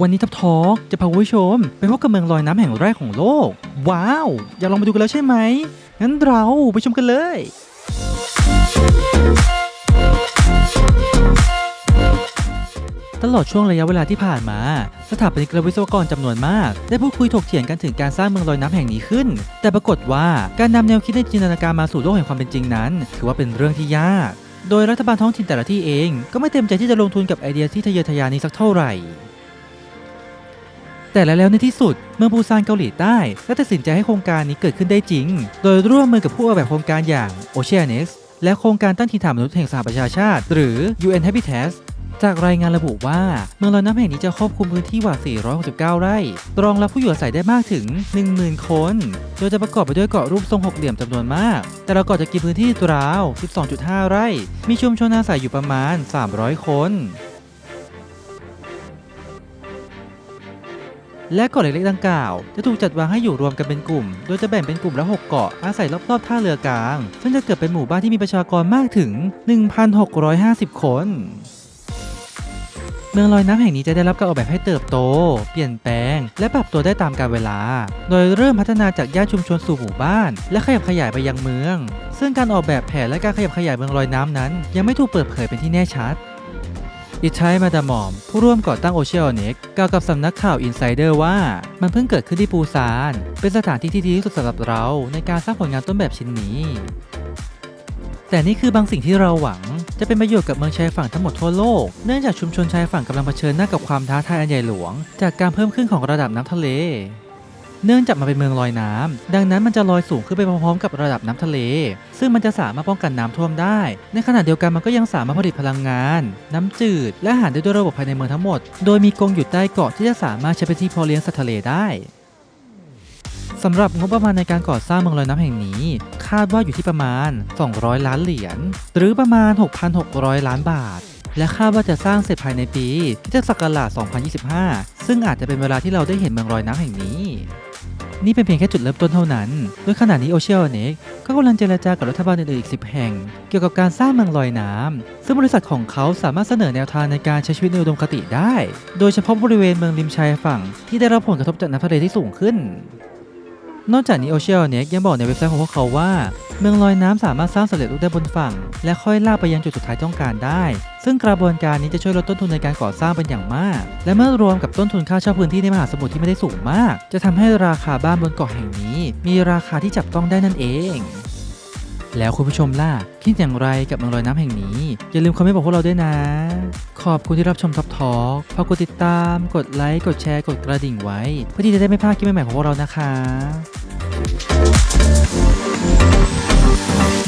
วันนี้ทับทอกจะพาคุณผู้ชมไปพบกับเมืองลอยน้ำแห่งแรกของโลก ว้าว อยากลองมาดูกันแล้วใช่ไหม งั้นเราไปชมกันเลยตลอดช่วงระยะเวลาที่ผ่านมา สถาปนิกและวิศวกรจำนวนมาก ได้พูดคุยถกเถียงกันถึงการสร้างเมืองลอยน้ำแห่งนี้ขึ้น แต่ปรากฏว่าการนำแนวคิดในจินตนาการมาสู่โลกแห่งความเป็นจริงนั้น ถือว่าเป็นเรื่องที่ยาก โดยรัฐบาลท้องถิ่นแต่ละที่เอง ก็ไม่เต็มใจที่จะลงทุนกับไอเดียที่ทะเยอทะยานนี้สักเท่าไหร่ แต่แล้วในที่สุดเมืองปูซานเกาหลีใต้ก็ตัดสินใจให้โครงการนี้เกิดขึ้นได้จริง โดยร่วมมือกับผู้ออกแบบโครงการอย่าง Oceanex และโครงการตั้งถิ่นฐานมนุษย์แห่งสหประชาชาติ หรือ UN Habitat จากรายงานระบุว่า เมืองลอยน้ำแห่งนี้จะครอบคลุมพื้นที่กว่า 469 ไร่ รองรับผู้อยู่อาศัยได้มากถึง 10,000 คน โดยจะประกอบไปด้วยเกาะรูปทรงหกเหลี่ยมจำนวนมาก แต่ละเกาะจะกินพื้นที่ราว 12.5 ไร่ มีชุมชนอาศัยอยู่ประมาณ 300 คน และเกาะเล็กๆดังกล่าว จะถูกจัดวางให้อยู่รวมกันเป็นกลุ่ม โดยจะแบ่งเป็นกลุ่มละ 6 เกาะอาศัยรอบๆท่าเรือกลาง ซึ่งจะเกิดเป็นหมู่บ้านที่มีประชากรมากถึง 1,650 คนเมืองลอยน้ำแห่งนี้จะได้รับการออกแบบให้เติบโต เปลี่ยนแปลง และปรับตัวได้ตามกาลเวลา โดยเริ่มพัฒนาจากย่านชุมชนสู่หมู่บ้าน และขยับขยายไปยังเมือง ซึ่งการออกแบบแผนและการขยับขยายเมืองลอยน้ำนั้น ยังไม่ถูกเปิดเผยเป็นที่แน่ชัด อิชัยมาดามอม ผู้ร่วมก่อตั้งโอเชียเน็กกล่าวกับสำนักข่าวอินไซเดอร์ว่า มันเพิ่งเกิดขึ้นที่ปูซาน เป็นสถานที่ที่ดีที่สุดสำหรับเรา ในการสร้างผลงานต้นแบบชิ้นนี้ แต่นี่คือบางสิ่งที่เราหวัง จะเป็นประโยชน์กับเมืองชายฝั่งทั้งหมดทั่วโลก เนื่องจากชุมชนชายฝั่งกำลังเผชิญหน้ากับความท้าทายอันใหญ่หลวง จากการเพิ่มขึ้นของระดับน้ำทะเล เนื่องจากมันเป็นเมืองลอยน้ำดังนั้นมันจะลอยสูงขึ้นไปพร้อมๆกับระดับน้ำทะเล ซึ่งมันจะสามารถป้องกันน้ำท่วมได้ ในขณะเดียวกันมันก็ยังสามารถผลิตพลังงาน น้ำจืด และอาหารได้ด้วยระบบภายในเมืองทั้งหมด โดยมีกรงอยู่ใต้เกาะที่จะสามารถใช้เป็นที่พาะเลี้ยงสัตว์ทะเลได้สำหรับงบประมาณในการก่อสร้างเมืองลอยน้ำแห่งนี้ คาดว่าอยู่ที่ประมาณ 200 ล้านเหรียญหรือประมาณ 6,600 ล้านบาท และคาดว่าจะสร้างเสร็จภายในปีคริสตศักราช2025 ซึ่งอาจจะเป็นเวลาที่เราได้เห็นเมืองลอยน้ำแห่งนี้ นี่เป็นเพียงแค่จุดเริ่มต้นเท่านั้น โดยขณะนี้โอเชียเน็กก็กำลังเจรจากับรัฐบาลอื่นๆอีก 10 แห่ง เกี่ยวกับการสร้างเมืองลอยน้ำซึ่งบริษัทของเขาสามารถเสนอแนวทางในการใช้ชีวิตในอุดมคติได้ โดยเฉพาะบริเวณเมืองริมชายฝั่งที่ได้รับผลกระทบจากน้ำทะเลที่สูงขึ้นนอกจากนี้โอเชียเน็กยังบอกในเว็บไซต์ของพวกเขาว่า เมืองลอยน้ำสามารถสร้างสำเร็จรูปได้บนฝั่ง และค่อยลากไปยังจุดสุดท้ายต้องการได้ ซึ่งกระบวนการนี้จะช่วยลดต้นทุนในการก่อสร้างเป็นอย่างมาก และเมื่อรวมกับต้นทุนค่าเช่าพื้นที่ในมหาสมุทรที่ไม่ได้สูงมาก จะทำให้ราคาบ้านบนเกาะแห่งนี้ มีราคาที่จับต้องได้นั่นเอง แล้วคุณผู้ชมล่ะ คิดอย่างไรกับเมืองลอยน้ำแห่งนี้ อย่าลืมคอมเมนต์บอกพวกเราด้วยนะ ขอบคุณที่รับชมท็อปทอล์กฝากกดติดตาม กดไลค์ กดแชร์ กดกระดิ่งไว้ เพื่อที่จะได้ไม่พลาดคลิปใหม่ๆของพวกเรานะคะ Thank you.